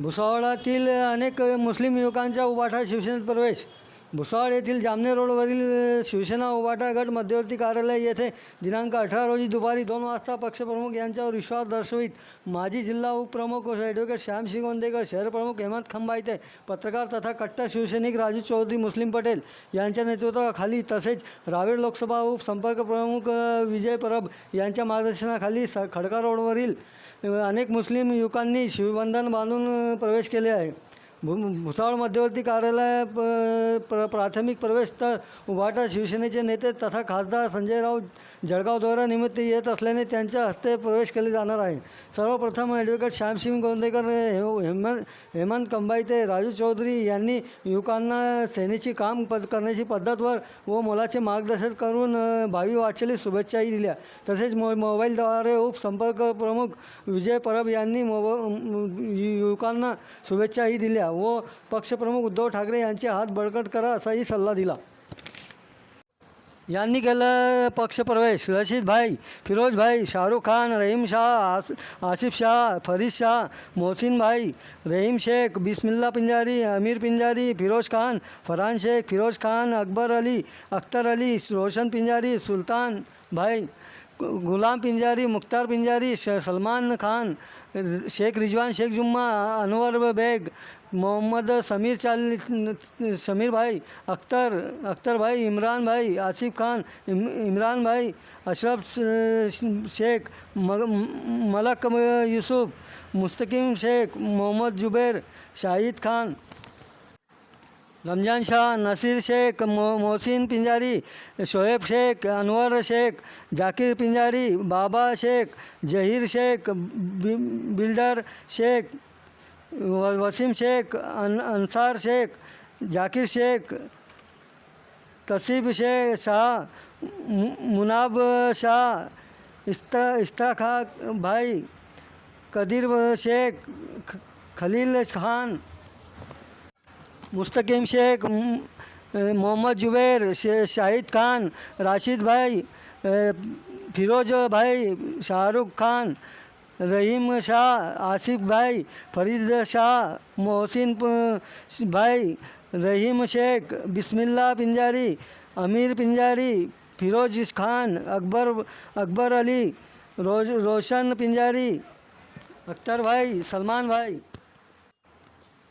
भुसावळातील अनेक मुस्लिम युवकांचा उबाठा शिवसेनेत प्रवेश भुसावळ येथील जामनेर रोडवरील शिवसेना उबाठा गट मध्यवर्ती कार्यालय येथे दिनांक अठरा रोजी दुपारी दोन वाजता पक्षप्रमुख यांच्यावर विश्वास दर्शवित माजी जिल्हा उपप्रमुख ॲडव्होकेट श्याम गोंदेकर शहरप्रमुख हेमंत खंबाईते पत्रकार तथा कट्टर शिवसैनिक राजू चौधरी मुस्लिम पटेल यांच्या नेतृत्वाखाली तसेच रावेर लोकसभा उपसंपर्क प्रमुख विजय परब यांच्या मार्गदर्शनाखाली स खडका रोडवरील अनेक मुस्लिम युवकांनी शिवबंधन बांधून प्रवेश केले आहे. भु भुसावळ मध्यवर्ती कार्यालय प- प्र प्राथमिक प्रवेश तर उभाटा शिवसेनेचे नेते तथा खासदार संजय राऊत जळगाव दौऱ्यानिमित्त येत असल्याने त्यांच्या हस्ते प्रवेश केले जाणार आहे. सर्वप्रथम ॲडव्होकेट श्यामसिंग गोंदेकर हे- हेमंत हेमंत कंबाईते राजू चौधरी यांनी युवकांना सेनेची काम पद करण्याची पद्धतवर व मोलाचे मार्गदर्शन करून भावी वाटचाली शुभेच्छाही दिल्या. तसेच मो मोबाईलद्वारे उपसंपर्क प्रमुख विजय परब यांनी मोब युवकांना शुभेच्छाही दिल्या. व पक्षप्रमुख उद्धव ठाकरे यांचे हात बळकट करा असाही सल्ला दिला. यांनी केलं पक्षप्रवेश. रशीद भाई फिरोज भाई शाहरुख खान रहीम शाह आसिफ शाह फरीद शाह मोहसिन भाई रहीम शेख बिस्मिल्ला पिंजारी अमीर पिंजारी फिरोज खान फरहान शेख फिरोज खान अकबर अली अख्तर अली रोशन पिंजारी सुलतान भाई गुलाम पिंजारी मुख्तार पिंजारी श सलमान खान शेख रिजवान शेख जुम्मा अनवर बेग मोहम्मद समीर चाल समीर भाई अख्तर अख्तर भाई इमरान भाई आसिफ खान इम, इमरान भाई अशरफ शेख मग मलक युसुफ मुस्तकीम शेख मोहम्मद जुबैर शाहिद खान। रमजान शाह नसीर शेख मो मोहसिन पिंजारी शोएब शेख अनवर शेख जाकिर पिंजारी बाबा शेख जहीर शेख बि बिल्डर शेख व- वसीम शेख अन अंसार शेख जाकिर शेख तसीब शेख शाह मु- मुनाब शाह इस्ता इस्ताखा भाई कदीर शेख ख- खलील खान मुस्तकीम शेख मोहम्मद जुबैर शे शाहिद खान राशिद भाई फिरोज भाई शाहरुख खान रहीम शाह आसिफ भाई फरीद शाह मोहसिन भाई रहीम शेख बिस्मिल्ला पिंजारी अमीर पिंजारी फिरोज खान अकबर अकबर अली रोज रोशन पिंजारी अख्तर भाई सलमान भाई।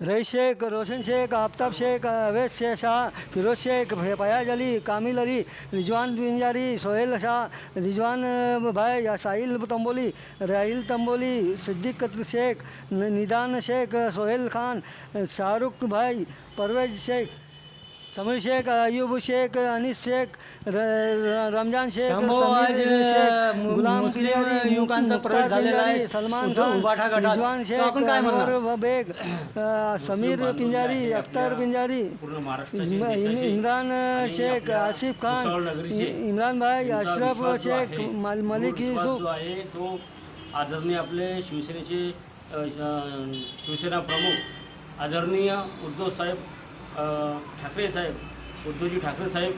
रईस शेख रोशन शेख आफताब शेख अवैध शे- शाह फिरोज शेख फयाज अली कामिल अली रिजवान बिंजारी सोहेल शाह रिजवान भाई या साहिल तंबोली राहिल तंबोली सिद्दीक शेख निदान शेख सोहेल खान शाहरुख भाई परवेज शेख समीर शेख अयूब शेख अनीस शेख रमजान शेख गुलाम युवकांचा प्रवेश झालेला आहे. सलमान खान शेख बेग समीर पिंजारी अख्तर पिंजारी इम्रान शेख आसिफ खान इम्रान भाई अशरफ शेख मलिक युसुफ. आदरणीय आपले शिवसेनेचे शिवसेना प्रमुख आदरणीय उद्धव साहेब ठाकरे साहेब उद्धवजी ठाकरे साहेब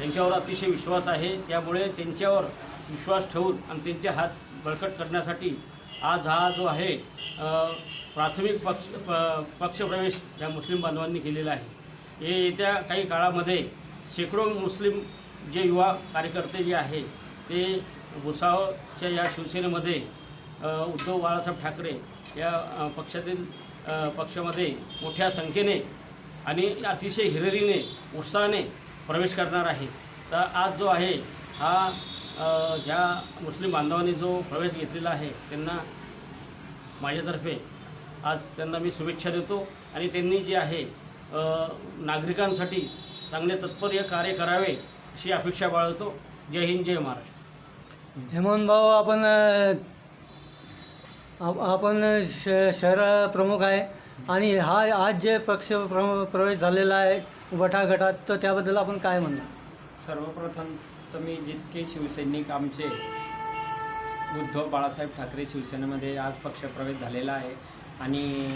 यांच्यावर अतिशय विश्वास आहे. त्यामुळे त्यांच्यावर विश्वास ठेवून आणि त्यांचे हात बळकट करण्यासाठी आज हा जो आहे प्राथमिक पक्ष प- पक्षप्रवेश या मुस्लिम बांधवांनी केलेला आहे. हे येत्या काही काळामध्ये शेकडो मुस्लिम जे युवा कार्यकर्ते जे आहे ते भुसावळच्या या शिवसेनेमध्ये उद्धव बाळासाहेब ठाकरे या पक्षातील पक्षामध्ये मोठ्या संख्येने आणि अतिशय हिरिरीने उत्साहाने प्रवेश करणार आहे. तर आज जो आहे हा ज्या मुस्लिम बांधवांनी जो प्रवेश घेतलेला आहे त्यांना माझ्यातर्फे आज त्यांना मी शुभेच्छा देतो. आणि त्यांनी जे आहे नागरिकांसाठी चांगले तत्पर्य कार्य करावे अशी अपेक्षा बाळगतो. जय हिंद जय महाराष्ट्र. हेमंत भाऊ आपण आपण श शहर प्रमुख आहे. आणि हा आज जे पक्ष प्रम प्रवेश झालेला आहे वटागटात गटात तर त्याबद्दल आपण काय म्हणणार? सर्वप्रथम तर मी जितके शिवसैनिक आमचे उद्धव बाळासाहेब ठाकरे शिवसेनेमध्ये आज पक्षप्रवेश झालेला आहे. आणि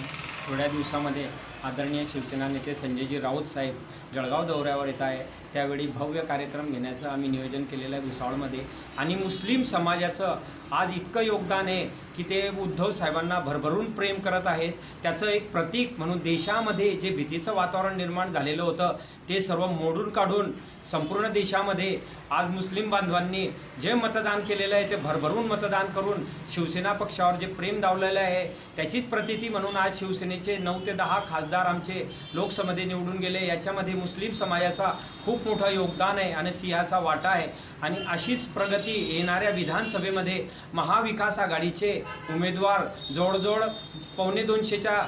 थोड्या दिवसामध्ये आदरणीय शिवसेना नेते संजयजी राऊत साहेब जळगाव दौऱ्यावर येत आहे. त्यावेळी भव्य कार्यक्रम घेण्याचं आम्ही नियोजन केलेलं आहे भुसावळमध्ये आणि मुस्लिम समाजाचं आज इतकं योगदान आहे की ते उद्धव साहेबांना भरभरून प्रेम करत आहेत. त्याचं एक प्रतीक म्हणून देशामध्ये जे भीतीचं वातावरण निर्माण झालेलं होतं ते सर्व मोडून काढून संपूर्ण देशामध्ये आज मुस्लिम बांधवांनी जे मतदान केलेलं आहे ते भरभरून मतदान करून शिवसेना पक्षावर जे प्रेम दावलेलं आहे त्याचीच प्रतिती म्हणून आज शिवसेनेचे नऊ ते दहा खासदार आमचे लोकसभेमध्ये निवडून गेले. याच्यामध्ये मुस्लिम समाजाचा खूप मोठं योगदान आहे आणि सिंहाचा वाटा आहे. आणि अशीच प्रगती येणाऱ्या विधानसभेमध्ये महाविकास आघाडीचे उमेदवार जवळजवळ पावणे दोनशेच्या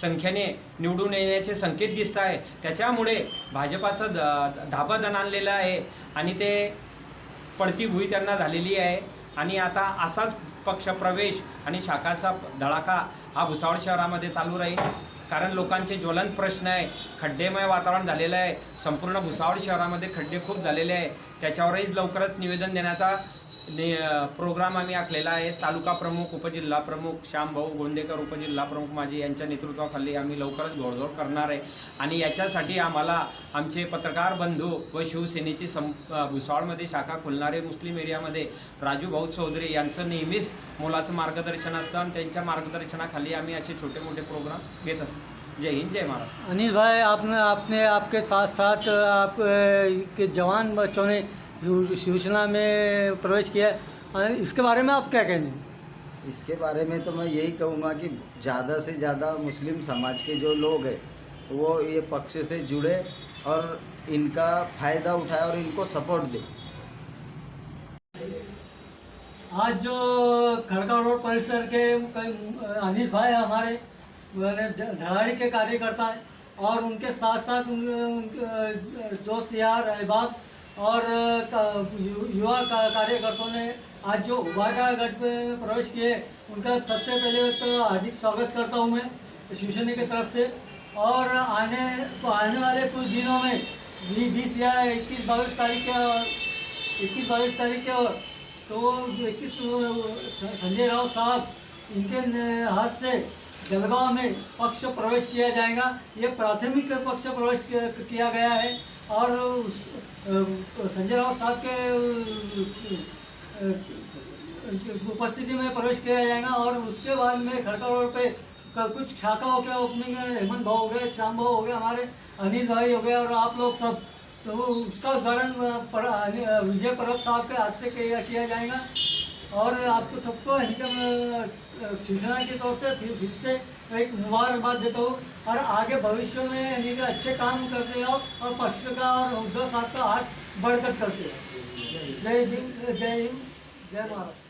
संख्येने निवडून येण्याचे संकेत दिसत आहे. त्याच्यामुळे भाजपाचं द धाबा आणलेलं आहे आणि ते पडती भुई त्यांना झालेली आहे. आणि आता असाच पक्षप्रवेश आणि शाखाचा धडाका हा भुसावळ शहरामध्ये चालू राहील. कारण लोकांचे ज्वलंत प्रश्न आहे. खड्डेमय वातावरण झालेलं आहे. संपूर्ण भुसावळ शहरामध्ये खड्डे खूप झालेले आहे. त्याच्यावरही लवकरच निवेदन देण्याचा नि प्रोग्राम आम्ही आखलेला आहे. तालुका प्रमुख उपजिल्हा प्रमुख श्यामभाऊ गोंदेकर उपजिल्हा प्रमुख माझी यांच्या नेतृत्वाखाली आम्ही लवकरच घोडदौड करणार आहे. आणि याच्यासाठी आम्हाला आमचे पत्रकार बंधू व शिवसेनेची सं भुसावळमध्ये शाखा खुलणारे मुस्लिम एरियामध्ये राजू भाऊ चौधरी यांचं नेहमीच मोलाचं मार्गदर्शन असतं आणि त्यांच्या मार्गदर्शनाखाली आम्ही असे छोटे मोठे प्रोग्राम घेत असतो. जय हिंद जय महाराज अनिल भाई आपने आपने आपके साथ साथ आप के जवान बच्चों ने शिवसेना में प्रवेश किया इसके बारे में आप क्या कहने इसके बारे में तो मैं यही कहूँगा कि ज़्यादा से ज़्यादा मुस्लिम समाज के जो लोग हैं वो ये पक्ष से जुड़े और इनका फ़ायदा उठाए और इनको सपोर्ट दें। आज जो खड़का रोड परिसर के कई अनिल भाई हमारे मैंने ध- धड़ाड़ी के कार्यकर्ता हैं और उनके साथ साथ उन, उनके दोस्त यार अहबाब और युवा कार्यकर्ताओं ने आज जो उबाटा गढ़ में प्रवेश किए, उनका सबसे पहले तो हार्दिक स्वागत करता हूँ मैं शिवसेना की तरफ़ से। और आने आने वाले कुछ दिनों में बीस या इक्कीस, बाईस तारीख के, इक्कीस, बाईस तारीख के और तो इक्कीस, संजय राव साहब, इनके हाथ से जलगांव में पक्ष प्रवेश किया जाएगा। ये प्राथमिक पक्ष प्रवेश किया गया है। और उस संजय राव साहब के उपस्थिति में प्रवेश किया जाएगा और उसके बाद में खड़का रोड पे कुछ कुछ हो गया ओपनिंग हेमंत भाव हो गए, श्याम भाव हो गए, हमारे अनिल भाई हो गए और आप लोग सब। तो उसका उद्घाटन विजय परब साहब के हाथ से किया जाएगा। और आपको सबको एकदम सूचना की तौर से फिर फिर से एक मुबारकबाद देता हूँ। और आगे भविष्य में यानी कि अच्छे काम करते रहो और पक्ष का और उद्धव साहब का हाथ बढ़कर करते रहो जय हिंद जय हिंद जय महाराष्ट्र